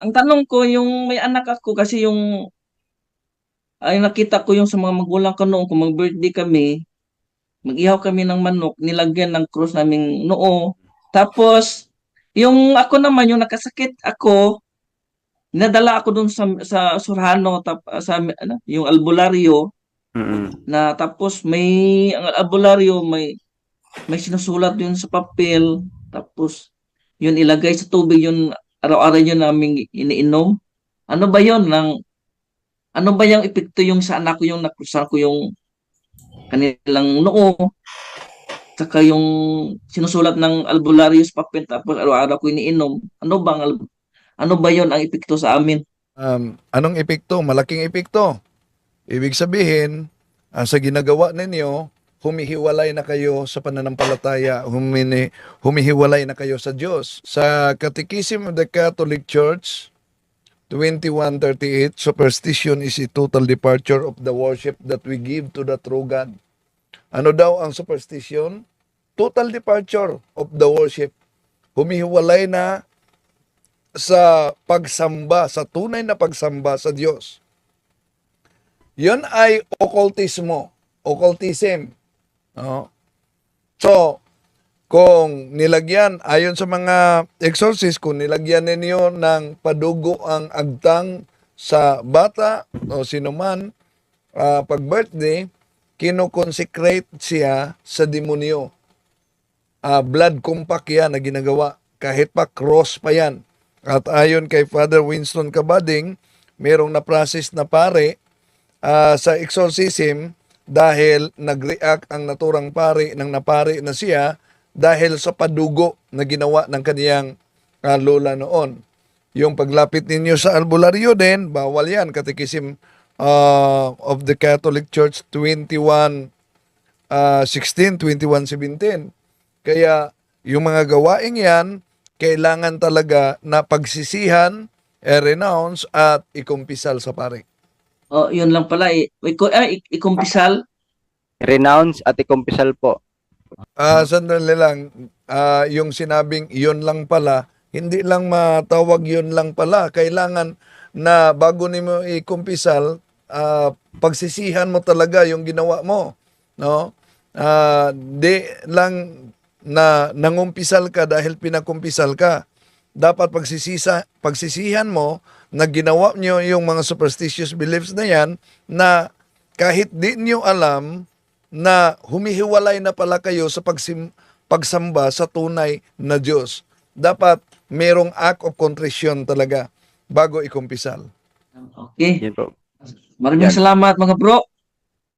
ang tanong ko, yung may anak ako kasi yung ay nakita ko yung sa mga magulang ko noon kung mag-birthday kami, mag-ihaw kami ng manok, nilagyan ng cross naming noo. Tapos, yung ako naman, yung nakasakit ako, nadala ako dun sa, sa Surhano, tap, sa ano, yung albularyo, Mm-mm. na tapos may, ang albularyo, may, may sinusulat yun sa papel, tapos, yun ilagay sa tubig, yun araw-araw yun namin iniinom. Ano ba yun? Nang, ano ba yung epekto yung sa anak ko, yung nakrusan ko yung kanilang noo, saka yung sinusulat ng albularyo papel, tapos araw-araw ko iniinom. Ano bang, ano ba yun ang epekto sa amin? Um, anong epekto? Malaking epekto. Ibig sabihin, ah, sa ginagawa ninyo, humihiwalay na kayo sa pananampalataya, humini, humihiwalay na kayo sa Diyos. Sa Catechism of the Catholic Church, 2138, superstition is a total departure of the worship that we give to the true God. Ano daw ang superstition? Total departure of the worship. Humihiwalay na sa pagsamba, sa tunay na pagsamba sa Diyos. Yun ay occultismo, occultism. No? So, kung nilagyan, ayon sa mga exorcist, kung nilagyan ninyo ng padugo ang agtang sa bata o sinuman, ah, pag birthday, kinoconsecrate siya sa demonyo. Ah, blood compact yan na ginagawa. Kahit pa cross pa yan. At ayon kay Father Winston Cabading, merong na-process na pare ah, sa exorcism dahil nag-react ang naturang pare ng napare na siya dahil sa padugo na ginawa ng kaniyang ah, lola noon. Yung paglapit ninyo sa albularyo din, bawal yan. Katikisim ah, of the Catholic Church 21 ah, 16, 21, 17. Kaya yung mga gawaing yan, kailangan talaga na pagsisihan, i-renounce at ikumpisal sa pare. Oh, yun lang pala. Eh. Ay, ik- ikumpisal. Renounce at ikumpisal po. Ah, sandali lang. Ah, yung sinabing yun lang pala, hindi lang matawag yun lang pala. Kailangan na bago nimo ikumpisal, ah, pagsisihan mo talaga yung ginawa mo, no? Ah, di lang na nangumpisal ka dahil pinakumpisal ka. Dapat pagsisisa, pagsisihan mo na ginawa nyo yung mga superstitious beliefs na yan na kahit di nyo alam na humihiwalay na pala kayo sa pagsim, pagsamba sa tunay na Diyos. Dapat merong act of contrition talaga bago ikumpisal. Okay. Maraming Yan. salamat mga bro.